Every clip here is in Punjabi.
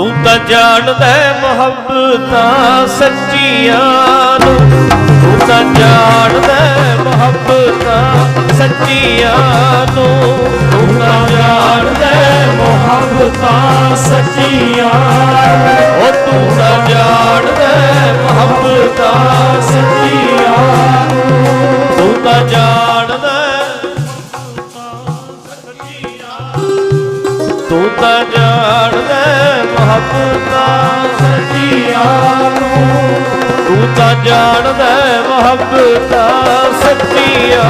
ਤੂੰ ਤਾਂ ਜਾਣਦਾ ਹੈ ਮੁਹੱਬਤਾਂ ਸੱਚੀਆਂ ਨੂੰ। ਤੂੰ ਤਾਂ ਜਾਣਦਾ ਹੈ ਮੁਹੱਬਤਾਂ ਸੱਚੀਆਂ ਨੂੰ। ਤੂੰ ਤਾਂ ਜਾਣਦਾ ਹੈ ਮੁਹੱਬਤਾਂ ਸੱਚੀਆਂ ਉਹ ਤੂੰ ਤਾਂ ਜਾਣਦਾ ਤੂੰ ਤਾਂ ਜਾਣਦਾ ਹੈ ਮੁਹੱਬਤਾਂ ਸੱਚੀਆਂ ਤੂੰ ਤਾਂ ਜਾਣਦਾ ਹੈ ਮੁਹੱਬਤਾਂ ਸੱਚੀਆਂ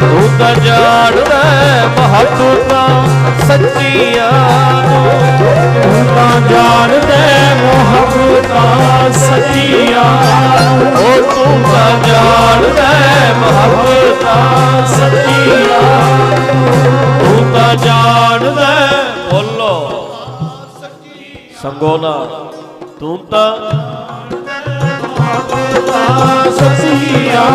ਤੂੰ ਤਾਂ ਜਾਣਦਾ ਹੈ ਮੁਹੱਬਤਾਂ ਸੱਚੀਆਂ ਤੂੰ ਤਾਂ ਜਾਣਦਾ ਹੈ ਮੁਹੱਬਤਾਂ ਸੱਚੀਆਂ ਉਹ ਤੂੰ ਤਾਂ ਜਾਣਦਾ ਹੈ ਸੰਗੋ ਤੂੰ ਤਾਂ ਮੁਹੱਬਤਾਂ ਸੱਚੀਆਂ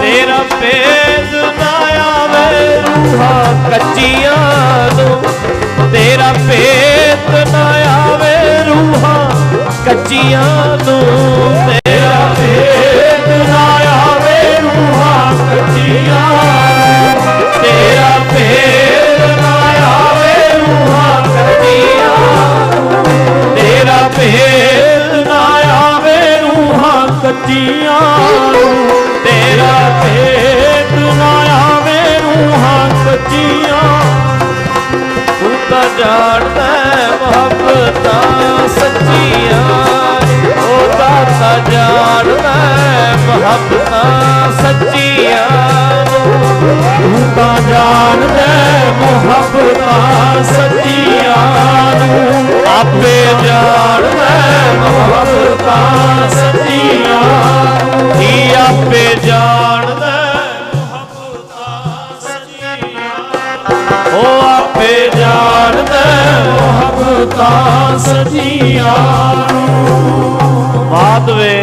ਤੇਰਾ ਭੇਦ ਨਾ ਆਵੇ ਰੂਹਾਂ ਕੱਚੀਆਂ ਨੂੰ। ਤੇਰਾ ਭੇਦ ਨਾ ਆਵੇ ਰੂਹਾਂ ਕੱਚੀਆਂ ਨੂੰ। ਰੂਹਾਂ ਕੱਚੀਆਂ ਤੇਰਾ ਭੇਦ ਨਾ ਆਵੇ ਰੂਹਾਂ ਕੱਚੀਆਂ ਤੂੰ ਤਾਂ ਜਾਣਦਾ ਹੈ ਮੁਹੱਬਤਾਂ ਸੱਚੀਆਂ। ਉਹ ਤਾਂ ਜਾਣਦਾ ਮੁਹੱਬਤਾਂ ਸੱਚੀਆਂ। ਤੂੰ ਤਾਂ ਜਾਣਦਾ ਮੁਹੱਬਤਾਂ ਸੱਚੀਆਂ। ਆਪੇ ਜਾਣਦਾ ਮੁਹੱਬਤਾਂ ਸੱਚੀਆਂ ਬਾਦ ਵੇ